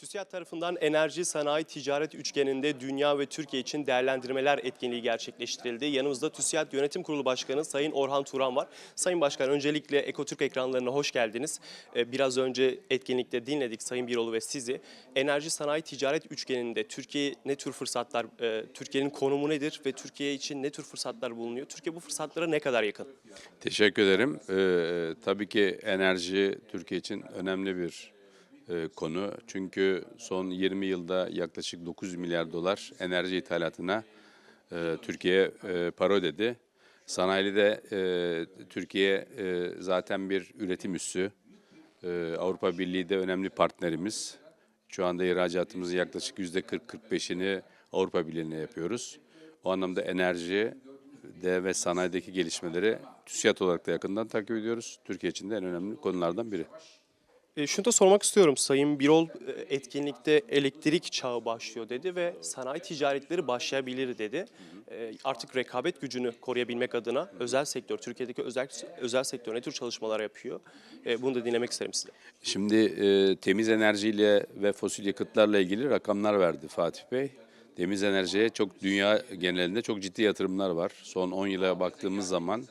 TÜSİAD tarafından enerji, sanayi, ticaret üçgeninde dünya ve Türkiye için değerlendirmeler etkinliği gerçekleştirildi. Yanımızda TÜSİAD Yönetim Kurulu Başkanı Sayın Orhan Turan var. Sayın Başkan öncelikle Ekotürk ekranlarına hoş geldiniz. Ee, Biraz önce etkinlikte dinledik Sayın Birolu ve sizi. Enerji, sanayi, ticaret üçgeninde Türkiye ne tür fırsatlar, e, Türkiye'nin konumu nedir ve Türkiye için ne tür fırsatlar bulunuyor? Türkiye bu fırsatlara ne kadar yakın? Teşekkür ederim. Ee, tabii ki enerji Türkiye için önemli bir konu. Çünkü son 20 yılda yaklaşık 9 milyar dolar enerji ithalatına e, Türkiye e, para ödedi. Sanayide e, Türkiye e, zaten bir üretim üssü. E, Avrupa Birliği de önemli partnerimiz. Şu anda ihracatımızın yaklaşık %40-45'ini Avrupa Birliği'ne yapıyoruz. O anlamda enerji de ve sanayideki gelişmeleri TÜSİAD olarak da yakından takip ediyoruz. Türkiye için de en önemli konulardan biri. E, Şunu da sormak istiyorum. Sayın Birol e, etkinlikte elektrik çağı başlıyor dedi ve sanayi ticaretleri başlayabilir dedi. E, Artık rekabet gücünü koruyabilmek adına özel sektör, Türkiye'deki özel özel sektör ne tür çalışmalar yapıyor? E, Bunu da dinlemek isterim size. Şimdi e, temiz enerjiyle ve fosil yakıtlarla ilgili rakamlar verdi Fatih Bey. Temiz enerjiye çok dünya genelinde çok ciddi yatırımlar var. Son 10 yıla baktığımız zaman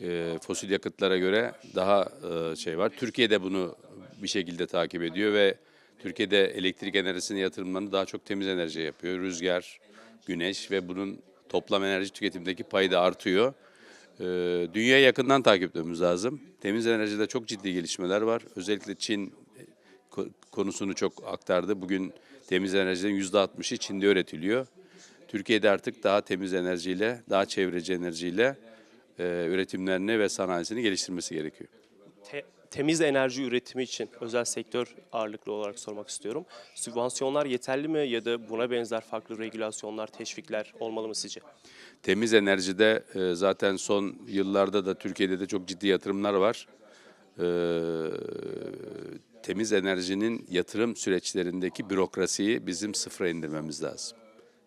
e, fosil yakıtlara göre daha e, şey var. Türkiye de bunu bir şekilde takip ediyor ve Türkiye'de elektrik enerjisinin yatırımlarını daha çok temiz enerjiye yapıyor. Rüzgar, güneş ve bunun toplam enerji tüketimindeki payı da artıyor. Ee, Dünyayı yakından takip etmemiz lazım. Temiz enerjide çok ciddi gelişmeler var. Özellikle Çin ko- konusunu çok aktardı. Bugün temiz enerjinin %60'ı Çin'de üretiliyor. Türkiye'de artık daha temiz enerjiyle, daha çevreci enerjiyle e, üretimlerini ve sanayisini geliştirmesi gerekiyor. Temiz enerji üretimi için özel sektör ağırlıklı olarak sormak istiyorum. Sübvansiyonlar yeterli mi ya da buna benzer farklı regülasyonlar, teşvikler olmalı mı sizce? Temiz enerjide e, zaten son yıllarda da Türkiye'de de çok ciddi yatırımlar var. E, temiz enerjinin yatırım süreçlerindeki bürokrasiyi bizim sıfıra indirmemiz lazım.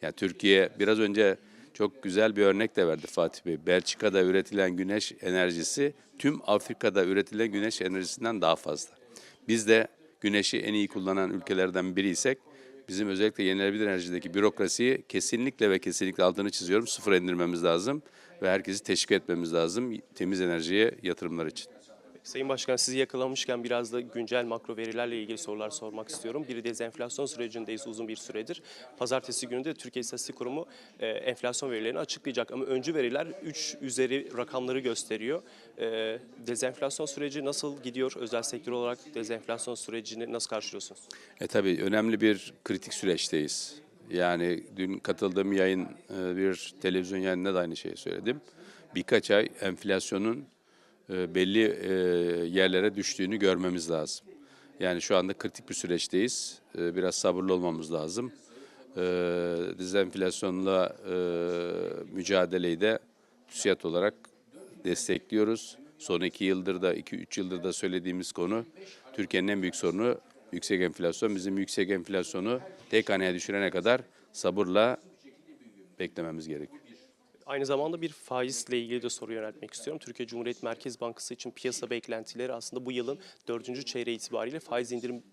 Yani Türkiye biraz önce çok güzel bir örnek de verdi Fatih Bey. Belçika'da üretilen güneş enerjisi tüm Afrika'da üretilen güneş enerjisinden daha fazla. Biz de güneşi en iyi kullanan ülkelerden biriysek bizim özellikle yenilenebilir enerjideki bürokrasiyi kesinlikle ve kesinlikle altını çiziyorum sıfıra indirmemiz lazım ve herkesi teşvik etmemiz lazım temiz enerjiye yatırımlar için. Sayın Başkan sizi yakalamışken biraz da güncel makro verilerle ilgili sorular sormak istiyorum. Biri dezenflasyon sürecindeyiz uzun bir süredir. Pazartesi günü de Türkiye İstatistik Kurumu e, enflasyon verilerini açıklayacak ama öncü veriler 3 üzeri rakamları gösteriyor. E, dezenflasyon süreci nasıl gidiyor? Özel sektör olarak dezenflasyon sürecini nasıl karşılıyorsunuz? E tabii önemli bir kritik süreçteyiz. Yani dün katıldığım yayın e, bir televizyon yayınında da aynı şeyi söyledim. Birkaç ay enflasyonun belli e, yerlere düştüğünü görmemiz lazım. Yani şu anda kritik bir süreçteyiz. E, Biraz sabırlı olmamız lazım. E, Dezenflasyonla e, mücadeleyi de TÜSİAD olarak destekliyoruz. Son iki yıldır da, iki üç yıldır da söylediğimiz konu Türkiye'nin en büyük sorunu yüksek enflasyon. Bizim yüksek enflasyonu tek haneye düşürene kadar sabırla beklememiz gerekiyor. Aynı zamanda bir faizle ilgili de soru yöneltmek istiyorum. Türkiye Cumhuriyet Merkez Bankası için piyasa beklentileri aslında bu yılın dördüncü çeyreği itibariyle faiz indirim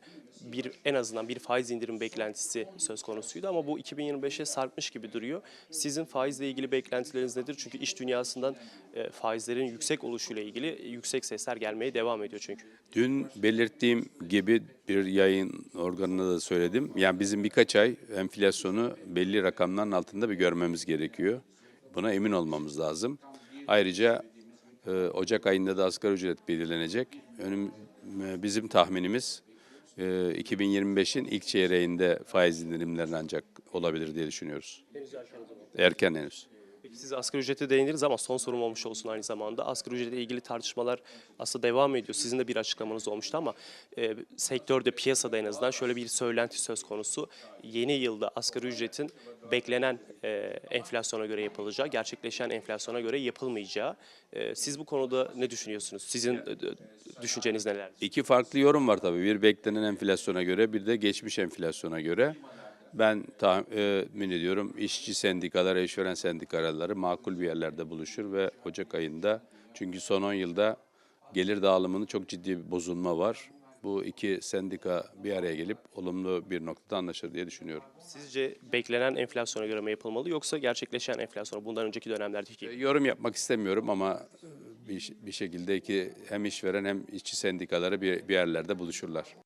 bir en azından bir faiz indirim beklentisi söz konusuydu ama bu 2025'e sarkmış gibi duruyor. Sizin faizle ilgili beklentileriniz nedir? Çünkü iş dünyasından e, faizlerin yüksek oluşuyla ilgili yüksek sesler gelmeye devam ediyor çünkü. Dün belirttiğim gibi bir yayın organına da söyledim. Yani bizim birkaç ay enflasyonu belli rakamların altında bir görmemiz gerekiyor. Buna emin olmamız lazım. Ayrıca e, Ocak ayında da asgari ücret belirlenecek. Önüm, e, bizim tahminimiz e, 2025'in ilk çeyreğinde faiz indirimleri ancak olabilir diye düşünüyoruz. Erken henüz. Peki siz asgari ücrete değindiniz ama son sorum olmuş olsun aynı zamanda. Asgari ücretle ilgili tartışmalar aslında devam ediyor. Sizin de bir açıklamanız olmuştu ama e, sektörde, piyasada en azından şöyle bir söylenti söz konusu. Yeni yılda asgari ücretin beklenen e, enflasyona göre yapılacağı, gerçekleşen enflasyona göre yapılmayacağı. E, siz bu konuda ne düşünüyorsunuz? Sizin e, düşünceniz neler? İki farklı yorum var tabii. Bir beklenen enflasyona göre, bir de geçmiş enflasyona göre. Ben tahmin ediyorum işçi sendikaları, işveren sendikaları makul bir yerlerde buluşur ve Ocak ayında çünkü son 10 yılda gelir dağılımında çok ciddi bir bozulma var. bu iki sendika bir araya gelip olumlu bir noktada anlaşır diye düşünüyorum. Sizce beklenen enflasyona göre mi yapılmalı yoksa gerçekleşen enflasyona bundan önceki dönemlerdeki gibi? Yorum yapmak istemiyorum ama bir, bir şekilde ki hem işveren hem işçi sendikaları bir, bir yerlerde buluşurlar.